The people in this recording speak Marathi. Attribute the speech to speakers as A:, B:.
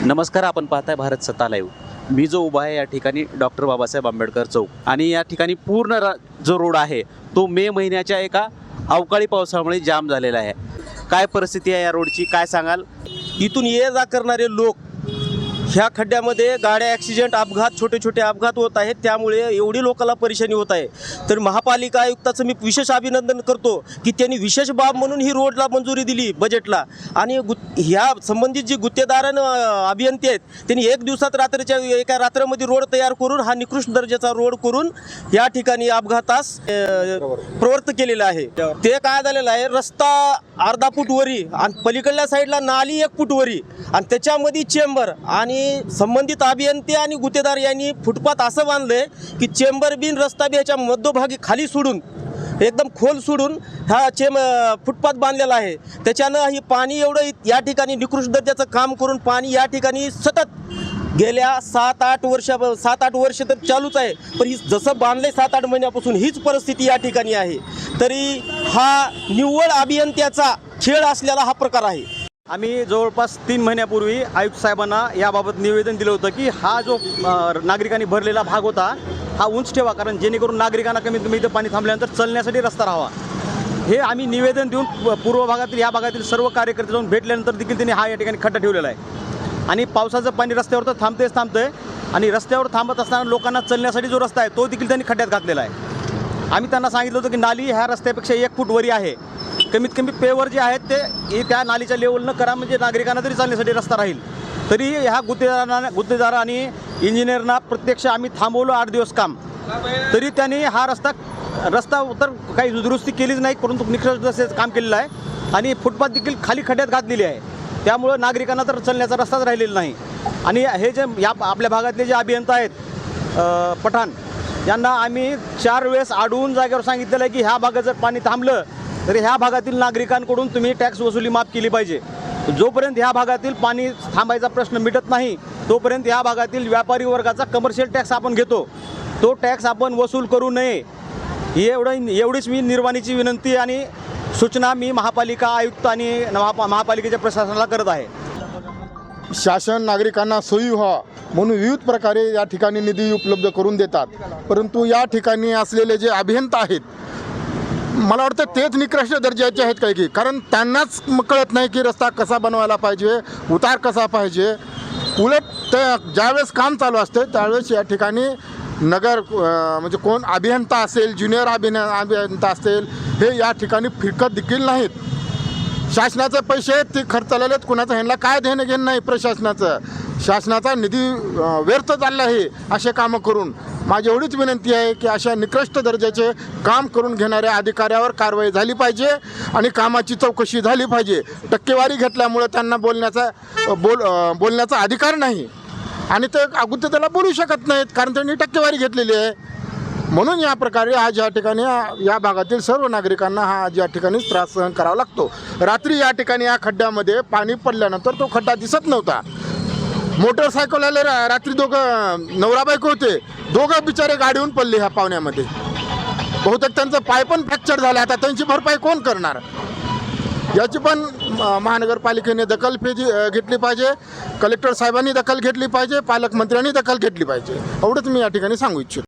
A: नमस्कार आपण पाहताय भारत सत्ता लाईव्ह मी जो उभा आहे या ठिकाणी डॉक्टर बाबासाहेब आंबेडकर चौक. आणि या ठिकाणी पूर्ण रा जो रोड आहे तो मे महिन्याच्या एका अवकाळी पावसामुळे जाम झालेला आहे. काय परिस्थिती आहे या रोडची काय सांगाल?
B: इथून ये जा करणारे लोक ह्या खड्ड्यामध्ये गाड्या ॲक्सिडेंट अपघात छोटे छोटे अपघात होत आहेत. त्यामुळे एवढी लोकांना परेशानी होत आहे. तर महापालिका आयुक्ताचं मी विशेष अभिनंदन करतो की त्यांनी विशेष बाब म्हणून ही रोडला मंजुरी दिली बजेटला आणि गु ह्या संबंधित जी गुत्तेदारानं अभियंते आहेत त्यांनी एक दिवसात रात्रीच्या एका रात्रामध्ये रोड तयार करून हा निकृष्ट दर्जाचा रोड करून या ठिकाणी अपघातास प्रवृत्त केलेला आहे. ते काय झालेलं आहे रस्ता अर्धा फूट वरी आणि पलीकडल्या साईडला नाली एक फूट वरी आणि त्याच्यामध्ये चेंबर आणि आणि संबंधित अभियंते आणि गुत्तेदार यांनी फुटपाथ असं बांधलंय की चेंबर बिन रस्ता बी ह्याच्या मध्यभागी खाली सोडून एकदम खोल सोडून हा चेम फुटपाथ बांधलेला आहे. त्याच्यानं ही पाणी एवढं या ठिकाणी निकृष्ट दर्जाचं काम करून पाणी या ठिकाणी सतत गेल्या सात आठ वर्षा सात आठ वर्ष तर चालूच आहे. पण ही जसं बांधले सात आठ महिन्यापासून हीच परिस्थिती या ठिकाणी आहे. तरी हा निव्वळ अभियंत्याचा खेळ असलेला हा प्रकार आहे.
C: आम्ही जवळपास तीन महिन्यापूर्वी आयुक्त साहेबांना याबाबत निवेदन दिलं होतं की हा जो नागरिकांनी भरलेला भाग होता हा उंच ठेवा कारण जेणेकरून नागरिकांना कमीत कमी इथं पाणी थांबल्यानंतर चलण्यासाठी रस्ता राहावा. हे आम्ही निवेदन देऊन पूर्व भागातील या भागातील सर्व कार्यकर्ते जाऊन भेटल्यानंतर देखील त्यांनी हा या ठिकाणी खड्डा ठेवलेला आहे. आणि पावसाचं पाणी रस्त्यावर तर थांबतेच थांबतंय. आणि रस्त्यावर थांबत असताना लोकांना चलण्यासाठी जो रस्ता आहे तो देखील त्यांनी खड्ड्यात घातलेला आहे. आम्ही त्यांना सांगितलं होतं की नाली ह्या रस्त्यापेक्षा एक फूट वरी आहे. कमीत कमी पेवर जे आहेत ते हे त्या नालीच्या लेवलनं करा म्हणजे नागरिकांना तरी चालण्यासाठी रस्ता राहील. तरी ह्या गुत्तेदारांना गुत्तेदार आणि इंजिनियरना प्रत्यक्ष आम्ही थांबवलं आठ दिवस काम. तरी त्यांनी हा रस्ता रस्ता तर काही दुरुस्ती केलीच नाही परंतु निकृष्ट तसेच काम केलेलं आहे. आणि फुटपाथ देखील खाली खड्ड्यात घातलेली आहे. त्यामुळं नागरिकांना तर चलण्याचा रस्ताच राहिलेला नाही. आणि हे जे या आपल्या भागातले जे अभियंता आहेत पठाण यांना आम्ही चार वेळेस आढळून जागेवर सांगितलेलं आहे की ह्या भागात जर पाणी थांबलं तर ह्या भागातील नागरिकांकडून तुम्ही टॅक्स वसुली माफ केली पाहिजे. जोपर्यंत ह्या भागातील पाणी थांबायचा प्रश्न मिटत नाही तोपर्यंत ह्या भागातील व्यापारी वर्गाचा कमर्शियल टॅक्स आपण घेतो. तो टॅक्स आपण वसूल करू नये. एवढं एवढीच मी निर्वाणीची विनंती आणि सूचना मी महापालिका आयुक्त आणि महापा महापालिकेच्या प्रशासनाला करत आहे.
D: शासन नागरिकांना सोयी व्हा म्हणून विविध प्रकारे या ठिकाणी निधी उपलब्ध करून देतात. परंतु या ठिकाणी असलेले जे अभियंता आहेत मला वाटतं तेच निकृष्ट दर्जाचे आहेत काही की. कारण त्यांनाच कळत नाही की रस्ता कसा बनवायला पाहिजे उतार कसा पाहिजे. उलट त्या ज्यावेळेस काम चालू असते त्यावेळेस या ठिकाणी नगर म्हणजे कोण अभियंता असेल ज्युनियर अभिन अभियंता असेल हे या ठिकाणी फिरकत देखील नाहीत. शासनाचे पैसे ते खर्चलेले आहेत कुणाचं ह्यांना काय देणं घेणं नाही प्रशासनाचं. शासनाचा निधी व्यर्थ चालला आहे असे कामं करून. माझी एवढीच विनंती आहे की अशा निकृष्ट दर्जाचे काम करून घेणाऱ्या अधिकाऱ्यावर कारवाई झाली पाहिजे आणि कामाची चौकशी झाली पाहिजे. टक्केवारी घेतल्यामुळं त्यांना बोलण्याचा बोल बोलण्याचा अधिकार नाही. आणि ते अगोदर त्याला बोलू शकत नाहीत कारण त्यांनी टक्केवारी घेतलेली आहे. म्हणून या प्रकारे आज या ठिकाणी या भागातील सर्व नागरिकांना हा आज या ठिकाणी त्रास सहन करावा लागतो. रात्री या ठिकाणी या खड्ड्यामध्ये पाणी पडल्यानंतर तो खड्डा दिसत नव्हता. मोटरसायकलवाले रा- रात्री दोघं नवरा बायको होते. दोघं बिचारे गाडीहून पडले ह्या पाहुण्यामध्ये. बहुतेक त्यांचं पाय पण फ्रॅक्चर झालं. आता त्यांची भरपाई कोण करणार? याची पण म- महानगरपालिकेने दखल फेजी घेतली पाहिजे. कलेक्टर साहेबांनी दखल घेतली पाहिजे. पालकमंत्र्यांनी दखल घेतली पाहिजे. एवढंच मी या ठिकाणी सांगू इच्छितो.